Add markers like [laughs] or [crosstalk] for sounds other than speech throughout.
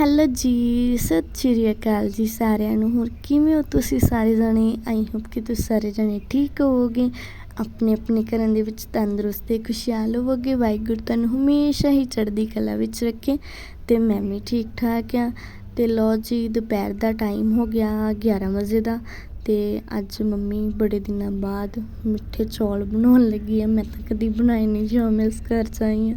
Hello ਜੀ, ਸਤਿ ਸ਼੍ਰੀ ਅਕਾਲ ਜੀ ਸਾਰਿਆਂ ਨੂੰ। ਹੋਰ ਕਿਵੇਂ ਹੋ ਤੁਸੀਂ ਸਾਰੇ ਜਣੇ? ਆਈ ਹੋਪ ਕਿ ਤੁਸੀਂ ਸਾਰੇ ਜਣੇ ਠੀਕ ਹੋਵੋਗੇ। ਆਪਣੇ ਆਪਣੇ ਘਰਾਂ ਦੇ ਵਿੱਚ ਤੰਦਰੁਸਤ ਤੇ ਖੁਸ਼ਹਾਲ ਹੋਵੋਗੇ। ਵਾਹਿਗੁਰੂ ਤੁਹਾਨੂੰ ਹਮੇਸ਼ਾ ਹੀ ਚੜ੍ਹਦੀ ਕਲਾ ਵਿੱਚ ਰੱਖੇ ਤੇ ਮੈਂ ਵੀ ਠੀਕ ਠਾਕ ਆ ਤੇ ਲੋ ਜੀ, ਦੁਪਹਿਰ ਦਾ ਟਾਈਮ ਹੋ ਗਿਆ 11 ਵਜੇ ਦਾ ਤੇ ਅੱਜ ਮੰਮੀ ਬੜੇ ਦਿਨਾਂ ਬਾਅਦ ਮਿੱਠੇ ਚੌਲ ਬਣਾਉਣ ਲੱਗੀ ਆ। ਮੈਂ ਤਾਂ ਕਦੀ ਬਣਾਏ ਨਹੀਂ ਜਦੋਂ ਮੈਂ ਇਸ ਘਰ 'ਚ ਆਈ ਆ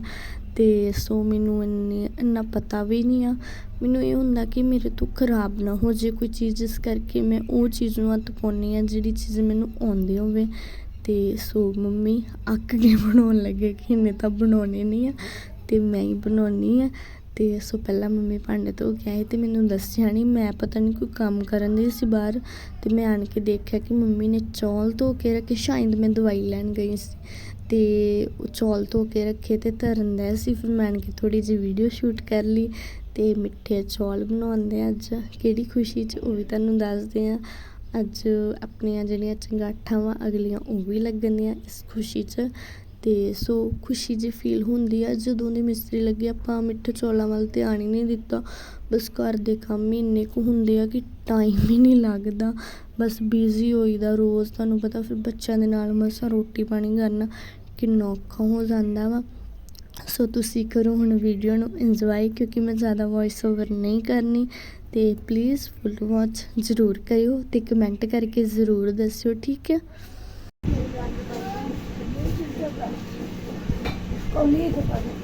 ਅਤੇ ਸੋ ਮੈਨੂੰ ਇੰਨੇ, ਇੰਨਾ ਪਤਾ ਵੀ ਨਹੀਂ ਆ। ਮੈਨੂੰ ਇਹ ਹੁੰਦਾ ਕਿ ਮੇਰੇ ਤੋਂ ਖਰਾਬ ਨਾ ਹੋ ਜੇ ਕੋਈ ਚੀਜ਼, ਜਿਸ ਕਰਕੇ ਮੈਂ ਉਹ ਚੀਜ਼ ਨੂੰ ਹੱਥ ਪਾਉਂਦੀ ਹਾਂ, ਜਿਹੜੀ ਚੀਜ਼ ਮੈਨੂੰ ਆਉਂਦੀ ਹੋਵੇ। ਅਤੇ ਸੋ ਮੰਮੀ, ਅੱਕ ਕੇ [laughs] ਬਣਾਉਣ ਲੱਗੇ ਕਿ ਇਹਨੇ ਤਾਂ ਬਣਾਉਣੇ ਨਹੀਂ ਆ ਅਤੇ ਮੈਂ ਹੀ ਬਣਾਉਣੀ ਆ। ਅਤੇ ਸੋ ਪਹਿਲਾਂ ਮੰਮੀ ਭਾਂਡੇ ਧੋ ਕੇ ਆਏ ਅਤੇ ਮੈਨੂੰ ਦੱਸਿਆ ਨਹੀਂ ਮੈਂ ਪਤਾ ਨਹੀਂ ਕੋਈ ਕੰਮ ਕਰਨ ਦੀ ਸੀ ਬਾਹਰ ਅਤੇ ਮੈਂ ਆਣ ਕੇ ਦੇਖਿਆ ਕਿ ਮੰਮੀ ਨੇ ਚੌਲ ਧੋ ਕੇ ਰੱਖੇ, ਸ਼ਾਇਦ ਮੈਂ ਦਵਾਈ ਲੈਣ ਗਈ ਸੀ। ਤੇ ਚੌਲ ਧੋ ਕੇ ਰੱਖੇ ਤੇ ਧਰਨ ਦਾ ਸੀ। ਫਿਰ ਮੈਂ ਆਣ ਥੋੜੀ ਜਿਹੀ ਵੀਡੀਓ ਸ਼ੂਟ ਕਰ ਲਈ ਤੇ ਮਿੱਠੇ ਚੌਲ ਬਣਾਉਂਦੇ ਅੱਜ। ਕਿਹੜੀ ਖੁਸ਼ੀ 'ਚ ਉਹ ਵੀ ਤੁਹਾਨੂੰ ਦੱਸਦੇ ਆ ਅੱਜ ਆਪਣੀਆਂ ਜਿਹੜੀਆਂ ਚੰਗਾਠਾਂ ਵਾ ਅਗਲੀਆਂ ਉਹ ਵੀ ਲੱਗਣੀਆਂ ਇਸ ਖੁਸ਼ੀ 'ਚ। ਤੇ ਸੋ ਖੁਸ਼ੀ ਜੀ ਫੀਲ ਹੁੰਦੀ ਆ, ਜਦੋਂ ਦੀ ਮਿਸਤਰੀ ਲੱਗੀ, ਆਪਾਂ ਮਿੱਠੇ ਚੌਲਾਂ ਵੱਲ ਧਿਆਨ ਹੀ ਨਹੀਂ ਦਿੱਤਾ। ਬਸ ਘਰ ਦੇ ਕੰਮ ਹੀ ਇੰਨੇ ਕੁ ਹੁੰਦੇ ਆ ਕਿ ਟਾਈਮ ਹੀ ਨਹੀਂ ਲੱਗਦਾ। ਬਸ ਬਿਜ਼ੀ ਹੋਈਦਾ ਰੋਜ਼, ਤੁਹਾਨੂੰ ਪਤਾ ਫਿਰ ਬੱਚਿਆਂ ਦੇ ਨਾਲ ਮਸਾਂ ਰੋਟੀ ਪਾਣੀ ਕਰਨਾ। ਕਿੰਨਾ ਔਖਾ ਹੋ ਜਾਂਦਾ ਵਾ। ਸੋ ਤੁਸੀਂ ਕਰੋ ਹੁਣ ਵੀਡੀਓ ਨੂੰ ਇੰਜੋਏ ਕਿਉਂਕਿ ਮੈਂ ਜ਼ਿਆਦਾ ਵੌਇਸ ਓਵਰ ਨਹੀਂ ਕਰਨੀ। ਤੇ ਪਲੀਜ਼ ਫੁੱਲ ਵਾਚ ਜ਼ਰੂਰ ਕਰਿਓ ਤੇ ਕਮੈਂਟ ਕਰਕੇ ਜ਼ਰੂਰ ਦੱਸਿਓ, ਠੀਕ ਹੈ? ਫਿਰ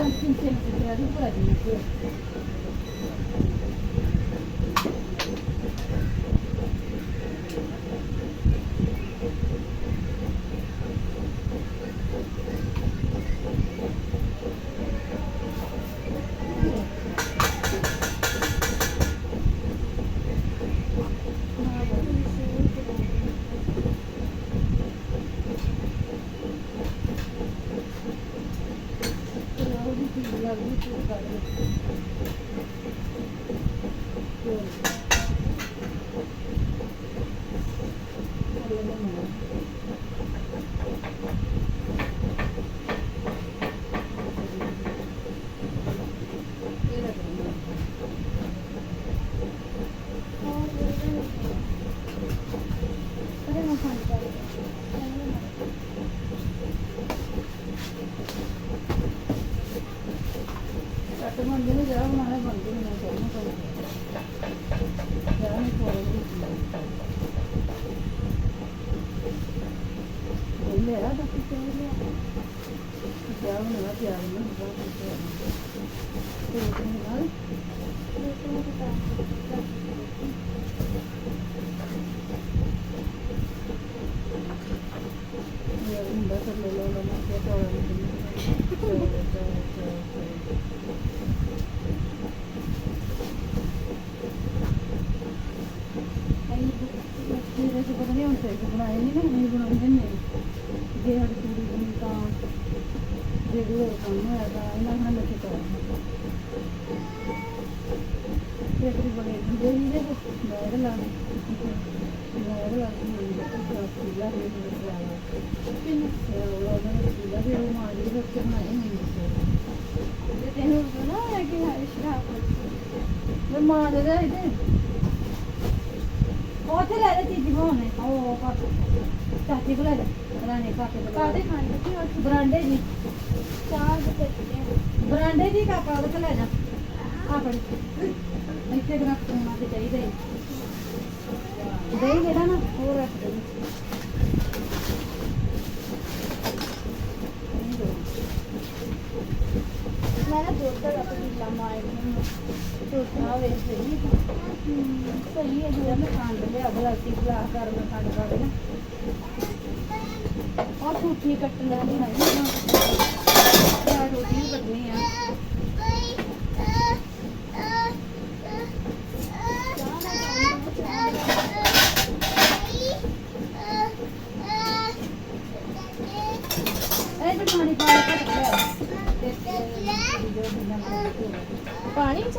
安心して見てて歩くぐ。Gracias. ਮਾਰ ਦੇ ਇਹਦੇ ਉੱਥੇ ਲੈ ਲੈ ਚੀਜ਼ ਬਣਾਉਣੇ ਉਹ ਪਾਪੇ ਚਾਚੀ ਕੋਲ ਲੈ ਰਾਣੇ ਪਾਪੇ ਕੋਲ ਕਾਦੇ ਖਾਣੇ ਸੀ ਉਹ ਬਰਾਂਡੇ ਦੀ ਚਾਹ ਦੇ ਬਰਾਂਡੇ ਜੀ ਕਾਕਾ ਉਹਦੇ ਕੋਲ ਲੈ ਜਾ ਆ ਇੱਥੇ ਕੁ ਰੱਖ ਦੇਣਾ ਤੇ ਚਾਹੀਦਾ ਹੀ ਦਹੀਂ ਜਿਹੜਾ ਨਾ ਉਹ ਰੱਖ ਦੇ ਮੈਂ ਨਾ ਦੁੱਧ ਦਾ ਪਤੀਲਾ ਮਾਰ ਨੂੰ। ਟੋਟਾ ਵੇਚ ਸਹੀ ਸਹੀ ਹੈ, ਜਿਹੜਾ ਮੈਂ ਖੰਡ ਲਿਆ ਗਲਾਸੀ ਗਲਾਸ ਕਰ ਮੈਂ ਖੰਡ ਪਾ ਦੇਣਾ ਔਰ ਠੂਠੀ ਕੱਟਣਾ ਨਹੀਂ ਹੈ ਨਾ। ਰੋਟੀ ਕੱਟਣੀ ਆ ਇਹ ਤਾਂ ਪਾਣੀ ਪਾ ਕੇ ਕੱਟ ਲਿਆ ਪਾਣੀ ਚ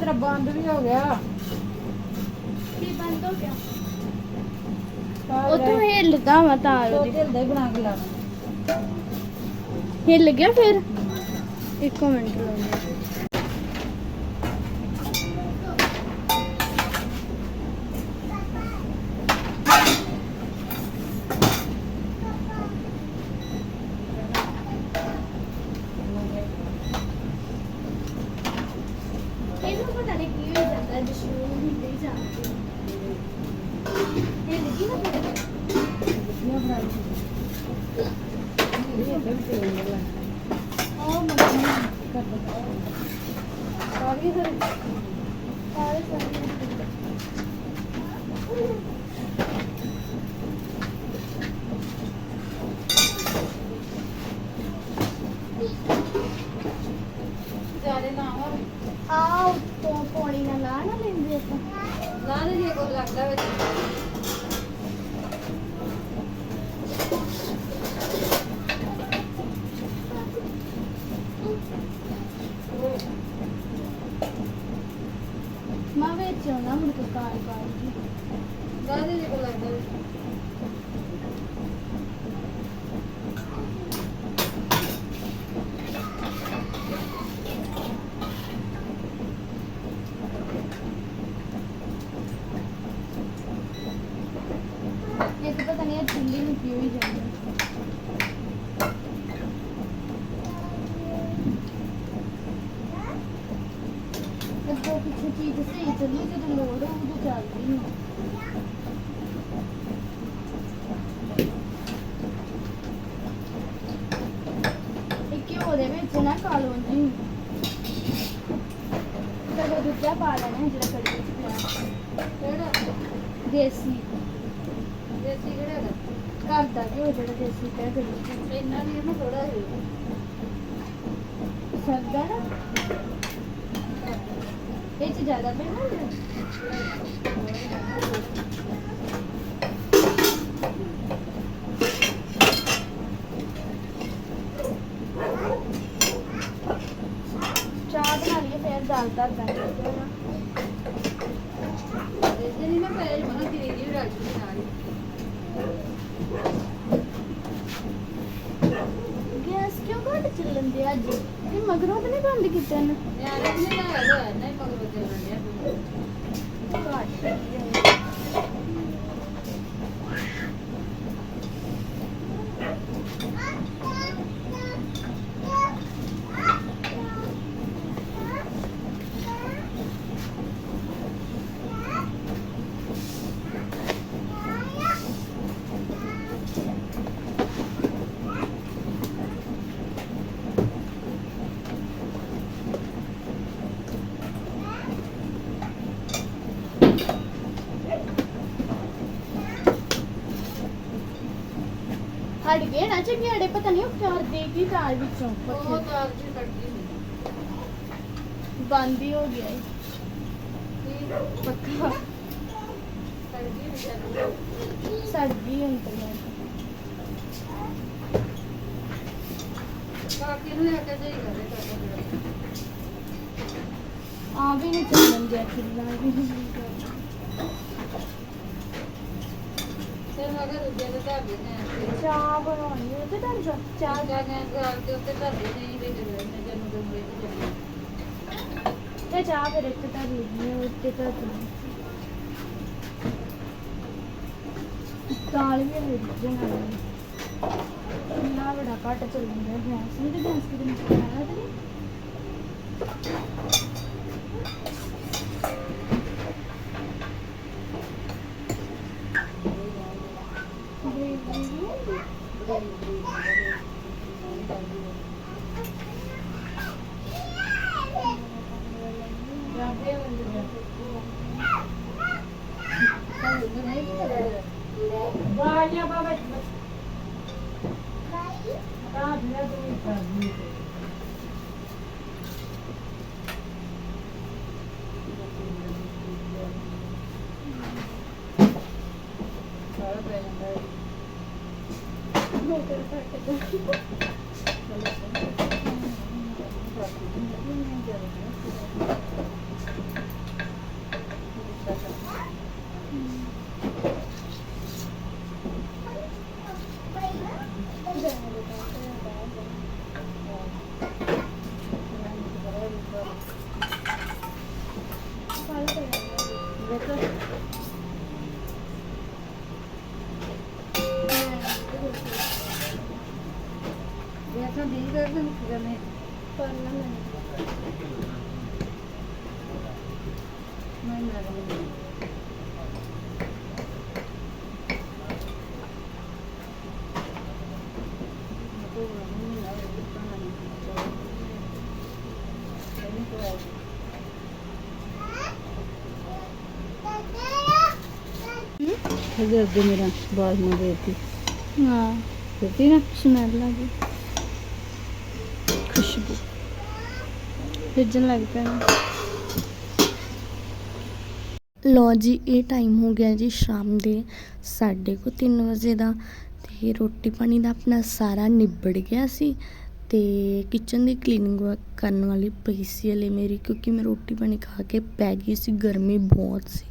ਤੇਰਾ ਬੰਦ ਵੀ ਹੋ ਗਿਆ। ਕੀ ਬੰਦ ਹੋ ਗਿਆ? ਉਤੋਂ ਹਿੱਲਦਾ ਵਾ ਤਾਂ ਉਹਦੀ। ਦਿਲ ਦਾ ਹੀ ਬਣਾ ਕੇ ਲਾਣਾ ਹਿੱਲ ਗਿਆ ਫਿਰ? ਇੱਕ ਮਿੰਟ ਲਾਉਂਦੇ ਇਹਨੂੰ ਪਤਾ ਨਹੀਂ ਕੀ ਹੋ ਜਾਂਦਾ ਜਿਸ਼ੂ ਹੁੰਦੇ ਹੀ ਜਾਂਦੇ ਇਹ ਲੱਗੀ ਨਾ ਫਿਰ ਇਹ ਬਣਾ ਲਈ ਇਹ ਤਾਂ ਵੀ ਤੇਲ ਵਾਲਾ ਉਹ ਮੰਮੀ ਕਰ ਦੇ ਸਾਰੀ ਫਿਰ? ਸਾਰੇ ਸਾਰੇ ਆ ਉੱਤੋਂ ਪੌੜੀ ਨਾਲ ਲਾ ਨਾ ਲੈਂਦੇ ਆਪਾਂ। ਨਾ ਦੇ ਜੇ ਕੋਈ ਲੱਗਦਾ ਵਿੱਚ ਕਾਰ ਕਾਰ ਜੀ ਦਾਦੀ ਜੀ ਕੋਲ ਲੱਗਦਾ ਵੀ ਇਹ ਤਾਂ ਪਤਾ ਨਹੀਂ ਇਹ ਚੁੱਲ੍ਹੇ ਨੂੰ ਕੀ ਹੋਈ ਜਾਂਦੀ ਹੈ। ਅੱਗੋਂ ਪਿੱਛੇ ਚੀਜ਼ ਸਹੀ ਚੱਲੀ ਜਦੋਂ ਲੋੜ ਹੋ ਉਦੋਂ ਚੱਲਦੀ ਨਹੀਂ ਇਹ ਘਿਓ ਦੇ ਵਿੱਚ ਨਾ ਕਾਲੋ ਜੀ ਕਦੋਂ ਦੂਜਾ ਪਾ ਲੈਣਾ ਹੈ ਜਿਹੜਾ ਕੜੀ ਵਿੱਚ ਪਿਆ ਕਿਹੜਾ ਦੇਸੀ ਦੇਸੀ ਕਿਹੜਾ ਦਾ ਘਰ ਦਾ ਘਿਓ ਜਿਹੜਾ ਦੇਸੀ ਪਿਆ ਕੜੀ ਵਿੱਚ ਇੰਨਾ ਨਹੀਂ ਨਾ ਥੋੜਾ ਹੀ ਸਰਦਾ ਨਾ ਇਹ ਚ ਜ਼ਿਆਦਾ ਪੈਣਾ ਹੁੰਦਾ ਚਾਹ ਬਣਾ ਲਈਏ ਫਿਰ ਦਾਲ ਧਰ ਦਾਂਗੇ ਦੇਸੀ ਨਹੀਂ ਨਾ ਪੈ ਮਨਾ ਤੇਰੀ ਜੀ ਰੱਖ ਦੀ ਨਾਲ ਹੀ ਗੈਸ ਕਿਉਂ ਘੱਟ ਚੱਲਣ ਦੇ ਅੱਜ ਇਹ ਮਗਰੋਂ ਤਾਂ ਨਹੀਂ ਬੰਦ ਕੀਤਾ ਨਾ ਯਾਰ ਇਹ ਨਹੀਂ ਲਾਇਆ ਹੋਇਆ ਨਹੀਂ ਮਗਰ ਬੱਚੇ ਬਣਿਆ ਘੱਟ ਹਟ ਗਏ ਨਾ ਚੰਗਿਆੜੇ ਪਤਾ ਨਹੀਂ ਉਹ ਕਰ ਦੇਗੀ ਦਾਲ ਵਿੱਚੋਂ ਉਹ ਪੱਖੇ ਦਾਲ ਜੀ ਕੱਢੀ ਨਹੀਂ ਬੰਦ ਹੀ ਹੋ ਗਿਆ ਏ ਕੀ ਪੱਕਾ ਕੱਢੀ ਨਹੀਂ ਚੱਲ ਸੜ ਗਈ ਇੰਟਰਨੈਟ ਕਾਕੀ ਨੂੰ ਲੈ ਕੇ ਜਾਈ ਕਰੇ ਕਰਦਾ ਆ ਵੀ ਨਹੀਂ ਚੱਲਣ ਦਿਆ ਕਿੰਨਾ ਵੀ ਨਹੀਂ ਤੇ ਮਗਰ ਦੂਜੇ ਦੇ ਧਰ ਨੇ ਚਾਹ ਬਣਾਉਣੀ ਹੈ ਤੇ ਡਰ ਚਾਹ ਚਾਹ ਜਾ ਕੇ ਘਰ ਦੇ ਉੱਤੇ ਧਰ ਦੇ ਨੇ ਨੇ ਜਨਮ ਦੇ ਜਾਂਦੇ ਤੇ ਚਾਹ ਫਿਰ ਇੱਥੇ ਤਾਂ ਲੈਣੀ ਉੱਤੇ ਤਾਂ ਦਾਲ ਵੀ ਮੇਰੀ ਜਣਾ ਕਿੰਨਾ ਬੜਾ ਘੱਟ ਚੱਲਦਾ ਗੈਸ ਨਹੀਂ ਤੇ ਗੈਸ ਕਿਤੇ ਨਹੀਂ ਆਇਆ ਤੇ ਜਾਂਦੇ ਹੁੰਦੇ ਨੇ ਨਹੀਂ ਕਰਦੇ ਵਾਇਆ ਬਾਬਾ ਤਾਂ ਦਿਨਾ ਤੂੰ ਕਰਦੀ ਸਾਰਾ ਪੈ ਜਾਂਦਾ ਹੈ ਮੋਟਰ ਫਟ ਗਈ ਇਹ ਤਾਂ ਦੀ ਕਰਦੇ ਨੇ ਕਰਨੇ ਮੈਂ ਨਾ ਕਰਨੀ ਹਜ਼ਰ ਦੇ ਮੇਰਾ ਬਾਜ਼ ਨੂੰ ਦੇਤੀ। ਹਾਂ। ਦਿੱਤੀ ਨਾ? ਸਮੈਲ ਆ ਗਈ। ਖੁਸ਼ਬੂ। ਭੇਜਣ ਲੱਗ ਪੈਣਾ ਲੋ ਜੀ ਇਹ ਟਾਈਮ ਹੋ ਗਿਆ ਜੀ ਸ਼ਾਮ ਦੇ ਸਾਢੇ ਕੁ ਤਿੰਨ ਵਜੇ ਦਾ। ਤੇ ਰੋਟੀ ਪਾਣੀ ਦਾ ਆਪਣਾ ਸਾਰਾ ਨਿਬੜ ਗਿਆ ਸੀ ਤੇ ਕਿਚਨ ਦੀ ਕਲੀਨਿੰਗ ਕਰਨ ਵਾਲੀ ਪਈ ਸੀ ਹਲੇ ਮੇਰੀ, ਕਿਉਂਕਿ ਮੈਂ ਰੋਟੀ ਪਾਣੀ ਖਾ ਕੇ ਪੈ ਗਈ ਸੀ, ਗਰਮੀ ਬਹੁਤ ਸੀ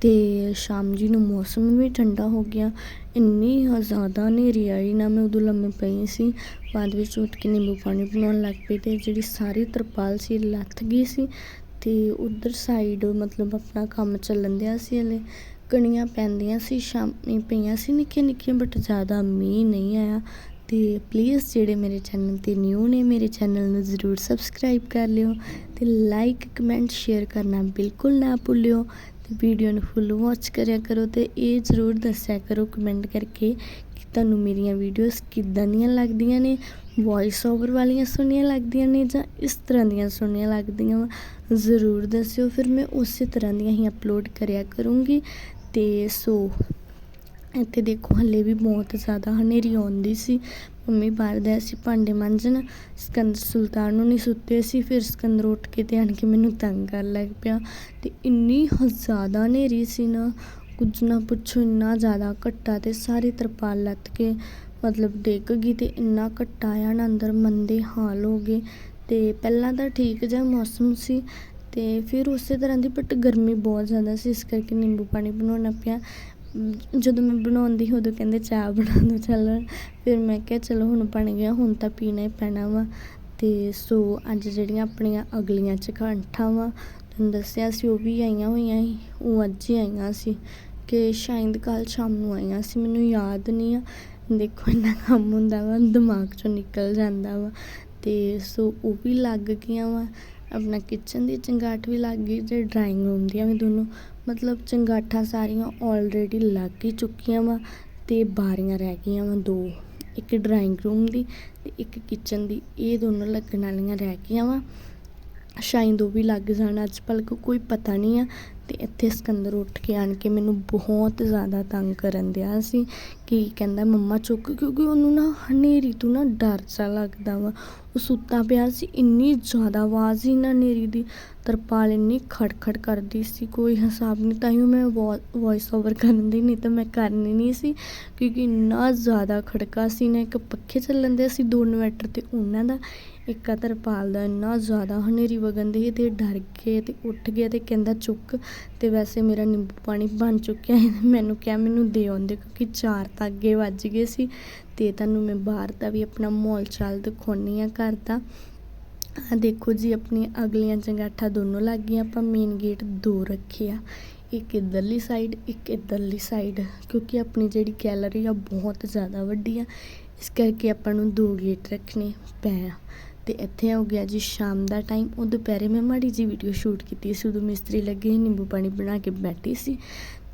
ਤੇ ਸ਼ਾਮ ਜੀ ਨੂੰ ਮੌਸਮ ਵੀ ਠੰਡਾ ਹੋ ਗਿਆ। ਇੰਨੀ ਜ਼ਿਆਦਾ ਹਨੇਰੀ ਆਈ ਨਾ ਮੈਂ ਉਦੋਂ ਲੰਮੇ ਪਈ ਸੀ, ਬਾਅਦ ਵਿੱਚ ਉੱਠ ਕੇ ਨਿੰਬੂ ਪਾਣੀ ਬਣਾਉਣ ਲੱਗ ਪਈ ਤੇ ਜਿਹੜੀ ਸਾਰੀ ਤਰਪਾਲ ਸੀ ਲੱਥ ਗਈ ਸੀ ਤੇ ਉਧਰ ਸਾਈਡ ਮਤਲਬ ਆਪਣਾ ਕੰਮ ਚੱਲਣ ਦਿਆ ਸੀ ਹਲੇ। ਕਣੀਆਂ ਪੈਂਦੀਆਂ ਸੀ, ਸ਼ਾਮੀ ਪਈਆਂ ਸੀ, ਨਿੱਕੀਆਂ ਨਿੱਕੀਆਂ ਬਟ ਜ਼ਿਆਦਾ ਮੀਂਹ ਨਹੀਂ ਆਇਆ। ਤੇ ਪਲੀਜ਼ ਜਿਹੜੇ ਮੇਰੇ ਚੈਨਲ ਤੇ ਨਿਊ ਨੇ, ਮੇਰੇ ਚੈਨਲ ਨੂੰ ਜ਼ਰੂਰ ਸਬਸਕ੍ਰਾਈਬ ਕਰ ਲਿਓ ਤੇ ਲਾਈਕ ਕਮੈਂਟ ਸ਼ੇਅਰ ਕਰਨਾ ਬਿਲਕੁਲ ਨਾ ਭੁੱਲਿਓ ਤੇ ਵੀਡੀਓ ਨੂੰ ਫੁੱਲ ਵਾਚ ਕਰਿਆ ਕਰੋ ਤੇ ਇਹ ਜ਼ਰੂਰ ਦੱਸਿਆ ਕਰੋ ਕਮੈਂਟ ਕਰਕੇ ਤੁਹਾਨੂੰ ਮੇਰੀਆਂ ਵੀਡੀਓਜ਼ ਕਿੱਦਾਂ ਦੀਆਂ ਲੱਗਦੀਆਂ ਨੇ? ਵੌਇਸ ਓਵਰ ਵਾਲੀਆਂ ਸੁਣੀਆਂ ਲੱਗਦੀਆਂ ਨੇ ਜਾਂ ਇਸ ਤਰ੍ਹਾਂ ਦੀਆਂ ਸੁਣੀਆਂ ਲੱਗਦੀਆਂ ਵਾ? ਜ਼ਰੂਰ ਦੱਸਿਓ, ਫਿਰ ਮੈਂ ਉਸੇ ਤਰ੍ਹਾਂ ਦੀਆਂ ਹੀ ਅਪਲੋਡ ਕਰਿਆ ਕਰੂੰਗੀ। ਤੇ ਸੋ, ਇੱਥੇ ਦੇਖੋ, ਹਲੇ ਵੀ ਬਹੁਤ ਜ਼ਿਆਦਾ ਹਨੇਰੀ ਆਉਂਦੀ ਸੀ। ਮੰਮੀ ਬਾਹਰ ਦੇ ਸੀ, ਭਾਂਡੇ ਮਾਂਜਣ। ਸਿਕੰਦਰ ਸੁਲਤਾਨ ਨੂੰ ਨਹੀਂ ਸੁੱਤੇ ਸੀ। ਫਿਰ ਸਿਕੰਦਰ ਉੱਠ ਕੇ ਤੇ ਆਣ ਕੇ ਮੈਨੂੰ ਤੰਗ ਕਰਨ ਲੱਗ ਪਿਆ। ਤੇ ਇੰਨੀ ਜ਼ਿਆਦਾ ਹਨੇਰੀ ਸੀ ਨਾ ਕੁਝ ਨਾ ਪੁੱਛੋ, ਇੰਨਾ ਜ਼ਿਆਦਾ ਘੱਟਾ ਅਤੇ ਸਾਰੀ ਤਰਪਾਲ ਲੱਤ ਕੇ ਮਤਲਬ ਡਿੱਗ ਗਈ ਅਤੇ ਇੰਨਾ ਘੱਟਾ ਆਇਆ ਨਾ ਅੰਦਰ, ਮੰਦੇ ਹਾਲ ਹੋ ਗਏ। ਅਤੇ ਪਹਿਲਾਂ ਤਾਂ ਠੀਕ ਜਿਹਾ ਮੌਸਮ ਸੀ ਅਤੇ ਫਿਰ ਉਸੇ ਤਰ੍ਹਾਂ ਦੀ ਬਟ ਗਰਮੀ ਬਹੁਤ ਜ਼ਿਆਦਾ ਸੀ, ਇਸ ਕਰਕੇ ਨਿੰਬੂ ਪਾਣੀ ਬਣਾਉਣਾ ਪਿਆ। ਜਦੋਂ ਮੈਂ ਬਣਾਉਂਦੀ ਉਦੋਂ ਕਹਿੰਦੇ ਚਾਹ ਬਣਾ ਦੋ, ਚੱਲ। ਫਿਰ ਮੈਂ ਕਿਹਾ, ਚਲੋ ਹੁਣ ਬਣ ਗਿਆ, ਹੁਣ ਤਾਂ ਪੀਣਾ ਹੀ ਪੈਣਾ ਵਾ। ਅਤੇ ਸੋ ਅੱਜ ਜਿਹੜੀਆਂ ਆਪਣੀਆਂ ਅਗਲੀਆਂ ਚਖਾਂਠਾਂ ਵਾ, ਤੁਹਾਨੂੰ ਦੱਸਿਆ ਸੀ, ਉਹ ਵੀ ਆਈਆਂ ਹੋਈਆਂ ਸੀ, ਉਹ ਅੱਜ ਹੀ ਆਈਆਂ ਸੀ। ਕਿ ਸ਼ਾਇਦ ਕੱਲ ਸ਼ਾਮ ਨੂੰ ਆਈਆਂ ਸੀ ਮੈਨੂੰ ਯਾਦ ਨਹੀਂ ਆ। ਦੇਖੋ, ਇੰਨਾ ਕੰਮ ਹੁੰਦਾ ਵਾ, ਦਿਮਾਗ ਚੋਂ ਨਿਕਲ ਜਾਂਦਾ ਵਾ। ਤੇ ਸੋ ਉਹ ਵੀ ਲੱਗ ਗਈਆਂ ਵਾ। ਆਪਣਾ ਕਿਚਨ ਦੀ ਚੰਗਾਠ ਵੀ ਲੱਗ ਗਈ ਤੇ ਡਰਾਇੰਗ ਰੂਮ ਦੀਆਂ ਵੀ ਦੋਨੋਂ। ਮਤਲਬ ਚੰਗਾਠਾਂ ਸਾਰੀਆਂ ਆਲਰੇਡੀ ਲੱਗ ਹੀ ਚੁੱਕੀਆਂ ਵਾ ਤੇ ਬਾਰੀਆਂ ਰਹਿ ਗਈਆਂ ਵਾ ਦੋ। ਇੱਕ ਡਰਾਇੰਗ ਰੂਮ ਦੀ ਤੇ ਇੱਕ ਕਿਚਨ ਦੀ। ਇਹ ਦੋਨੋਂ ਲੱਗਣ ਵਾਲੀਆਂ ਰਹਿ ਗਈਆਂ ਵਾ। ਸ਼ਾਇਦ ਉਹ ਵੀ ਲੱਗ ਜਾਣ, ਅੱਜ ਭਲਕ ਕੋਈ ਪਤਾ ਨਹੀਂ ਆ। ਅਤੇ ਇੱਥੇ ਸਿਕੰਦਰ ਉੱਠ ਕੇ ਆਣ ਕੇ ਮੈਨੂੰ ਬਹੁਤ ਜ਼ਿਆਦਾ ਤੰਗ ਕਰਨ ਦਿਆ ਸੀ ਕਿ ਕਹਿੰਦਾ, ਮੰਮਾ, ਚੁੱਕ। ਕਿਉਂਕਿ ਉਹਨੂੰ ਨਾ ਹਨੇਰੀ ਤੋਂ ਨਾ ਡਰ ਜਾ ਲੱਗਦਾ ਵਾ। ਉਹ ਸੁੱਤਾ ਪਿਆ ਸੀ, ਇੰਨੀ ਜ਼ਿਆਦਾ ਆਵਾਜ਼ ਹੀ ਨਾ ਹਨੇਰੀ ਦੀ। ਤਰਪਾਲ ਇੰਨੀ ਖੜਖੜ ਕਰਦੀ ਸੀ, ਕੋਈ ਹਿਸਾਬ ਨਹੀਂ, ਤਾਂ ਹੀ ਮੈਂ ਵੌਇਸ ਓਵਰ ਕਰਨ ਦੀ ਨਹੀਂ ਤਾਂ ਮੈਂ ਕਰਨੀ ਨਹੀਂ ਸੀ। ਕਿਉਂਕਿ ਇੰਨਾ ਜ਼ਿਆਦਾ ਖੜਕਾ ਸੀ ਨਾ, ਇੱਕ ਪੱਖੇ ਚੱਲਣ ਦੇ ਸੀ ਦੋ ਇਨਵਰਟਰ ਤੇ ਉਹਨਾਂ ਦਾ। ਇੱਕ ਆ ਤਰਪਾਲ ਦਾ ਇੰਨਾ ਜ਼ਿਆਦਾ ਹਨੇਰੀ ਵਗਣ ਦੀ ਤੇ ਡਰ ਕੇ ਤੇ ਉੱਠ ਗਿਆ ਤੇ ਕਹਿੰਦਾ, ਚੁੱਕ। ਤੇ ਵੈਸੇ ਮੇਰਾ ਨਿੰਬੂ ਪਾਣੀ ਬਣ ਚੁੱਕਿਆ ਹੈ। ਮੈਨੂੰ ਕਿਹਾ, ਮੈਨੂੰ ਦੇ ਆਉਂਦੇ ਕਿਉਂਕਿ ਚਾਰ ਤਾਂ ਅੱਗੇ ਵੱਜ ਗਏ ਸੀ ਤੇ ਤੁਹਾਨੂੰ ਮੈਂ ਬਾਹਰ ਦਾ ਵੀ ਆਪਣਾ ਮਾਹੌਲ ਚਾਲ ਦਿਖਾਉਣੀ ਆ ਘਰ ਦਾ। ਆ ਦੇਖੋ ਜੀ ਆਪਣੀ ਅਗਲੀਆਂ ਚੰਗਾਠਾ ਦੋਨੋਂ ਲੱਗ ਗਈਆਂ। ਆਪਾਂ ਮੇਨ ਗੇਟ ਦੋ ਰੱਖੇ ਆ। ਇੱਕ ਇੱਧਰਲੀ ਸਾਈਡ ਇੱਕ ਇੱਧਰਲੀ ਸਾਈਡ ਕਿਉਂਕਿ ਆਪਣੀ ਜਿਹੜੀ ਗੈਲਰੀ ਆ ਬਹੁਤ ਜ਼ਿਆਦਾ ਵੱਡੀ ਆ। ਇਸ ਕਰਕੇ ਆਪਾਂ ਨੂੰ ਦੋ ਗੇਟ ਰੱਖਣੇ ਪੈ ਤੇ ਇੱਥੇ ਹੋ ਗਿਆ ਜੀ ਸ਼ਾਮ ਦਾ ਟਾਈਮ ਉਹ ਦੁਪਹਿਰੇ ਮੈਂ ਮਾੜੀ ਜੀ ਵੀਡੀਓ ਸ਼ੂਟ ਕੀਤੀ ਸੀ ਉਦੋਂ ਮਿਸਤਰੀ ਲੱਗੇ ਸੀ, ਨਿੰਬੂ ਪਾਣੀ ਬਣਾ ਕੇ ਬੈਠੀ ਸੀ।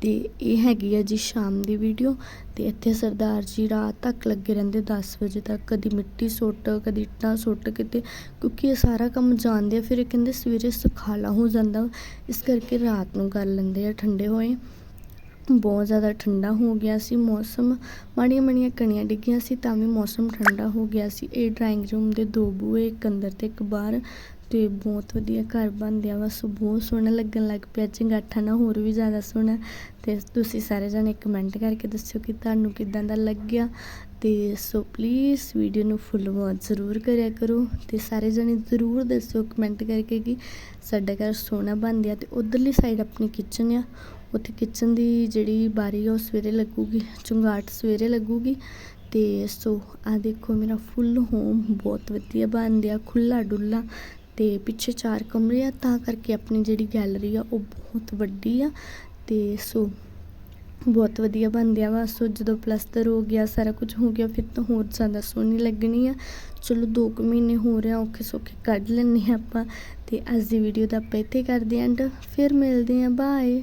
ਤੇ ਇਹ ਹੈਗੀ ਆ ਜੀ ਸ਼ਾਮ ਦੀ ਵੀਡੀਓ ਤੇ ਇੱਥੇ ਸਰਦਾਰ ਜੀ ਰਾਤ ਤੱਕ ਲੱਗੇ ਰਹਿੰਦੇ 10 ਵਜੇ ਤੱਕ। ਕਦੀ ਮਿੱਟੀ ਸੁੱਟ ਕਦੀ ਇੱਟਾਂ ਸੁੱਟ ਕਿਤੇ ਕਿਉਂਕਿ ਇਹ ਸਾਰਾ ਕੰਮ ਜਾਣਦੇ ਆ ਫਿਰ ਇਹ ਕਹਿੰਦੇ ਸਵੇਰੇ ਸੁਖਾਲਾ ਹੋ ਜਾਂਦਾ। ਵਾ, ਇਸ ਕਰਕੇ ਰਾਤ ਨੂੰ ਕਰ ਲੈਂਦੇ ਆ ਠੰਡੇ ਹੋਏ। ਬਹੁਤ ਜ਼ਿਆਦਾ ਠੰਡਾ ਹੋ ਗਿਆ ਸੀ, ਮੌਸਮ ਮਾੜੀਆਂ ਮਾੜੀਆਂ ਕਣੀਆਂ ਡਿੱਗੀਆਂ ਸੀ ਤਾਂ ਵੀ ਮੌਸਮ ਠੰਡਾ ਹੋ ਗਿਆ ਸੀ। ਇਹ ਡਰਾਇੰਗ ਰੂਮ ਦੇ ਦੋ ਬੂਹੇ, ਇੱਕ ਅੰਦਰ ਤੇ ਇੱਕ ਬਾਹਰ ਤੇ ਬਹੁਤ ਵਧੀਆ ਘਰ ਬਣ ਗਿਆ ਵਾ। ਸੋ ਬਹੁਤ ਸੋਹਣਾ ਲੱਗਣ ਲੱਗ ਪਿਆ, ਚੰਗਾਠਾ ਨਾ ਹੋਰ ਵੀ ਜ਼ਿਆਦਾ ਸੋਹਣਾ। ਤੇ ਤੁਸੀਂ ਸਾਰੇ ਜਣੇ ਕਮੈਂਟ ਕਰਕੇ ਦੱਸਿਓ ਕਿ ਤੁਹਾਨੂੰ ਕਿਦਾਂ ਦਾ ਲੱਗਿਆ। ਤੇ ਸੋ ਪਲੀਜ਼ ਵੀਡੀਓ ਨੂੰ ਫੁੱਲ ਵਾਚ ਜ਼ਰੂਰ ਕਰਿਆ ਕਰੋ ਤੇ ਸਾਰੇ ਜਣੇ ਜ਼ਰੂਰ ਦੱਸਿਓ ਕਮੈਂਟ ਕਰਕੇ ਕਿ ਸਾਡਾ ਘਰ ਸੋਹਣਾ ਬਣ ਗਿਆ ਤੇ ਉਧਰਲੀ ਸਾਈਡ ਆਪਣੀ ਕਿਚਨ ਆ। ਉੱਥੇ ਕਿਚਨ ਦੀ ਜਿਹੜੀ ਬਾਰੀ ਆ, ਉਹ ਸਵੇਰੇ ਲੱਗੂਗੀ, ਚੁੰਗਾਟ ਸਵੇਰੇ ਲੱਗੂਗੀ ਤੇ ਸੋ ਆ ਦੇਖੋ ਮੇਰਾ ਫੁੱਲ ਹੋਮ ਬਹੁਤ ਵਧੀਆ ਬਣ ਗਿਆ ਖੁੱਲਾ ਡੁੱਲਾ ਤੇ ਪਿੱਛੇ ਚਾਰ ਕਮਰੇ ਆ, ਤਾਂ ਕਰਕੇ ਆਪਣੀ ਜਿਹੜੀ ਗੈਲਰੀ ਆ, ਉਹ ਬਹੁਤ ਵੱਡੀ ਆ ਤੇ ਸੋ ਬਹੁਤ ਵਧੀਆ ਬਣਦਿਆ ਵਾ ਸੋ ਜਦੋਂ ਪਲਸਤਰ ਹੋ ਗਿਆ, ਸਾਰਾ ਕੁਝ ਹੋ ਗਿਆ, ਫਿਰ ਤਾਂ ਹੋਰ ਜ਼ਿਆਦਾ ਸੋਹਣੀ ਲੱਗਣੀ ਆ। ਚਲੋ 2 ਕੁ ਮਹੀਨੇ ਹੋ ਰਿਹਾ ਔਖੇ ਸੌਖੇ ਕੱਢ ਲੈਂਦੇ ਹਾਂ ਆਪਾਂ ਤੇ ਅੱਜ ਦੀ ਵੀਡੀਓ ਦਾ ਆਪਾਂ ਇੱਥੇ ਕਰਦੇ ਐਂਡ ਫਿਰ ਮਿਲਦੇ ਆਂ ਬਾਏ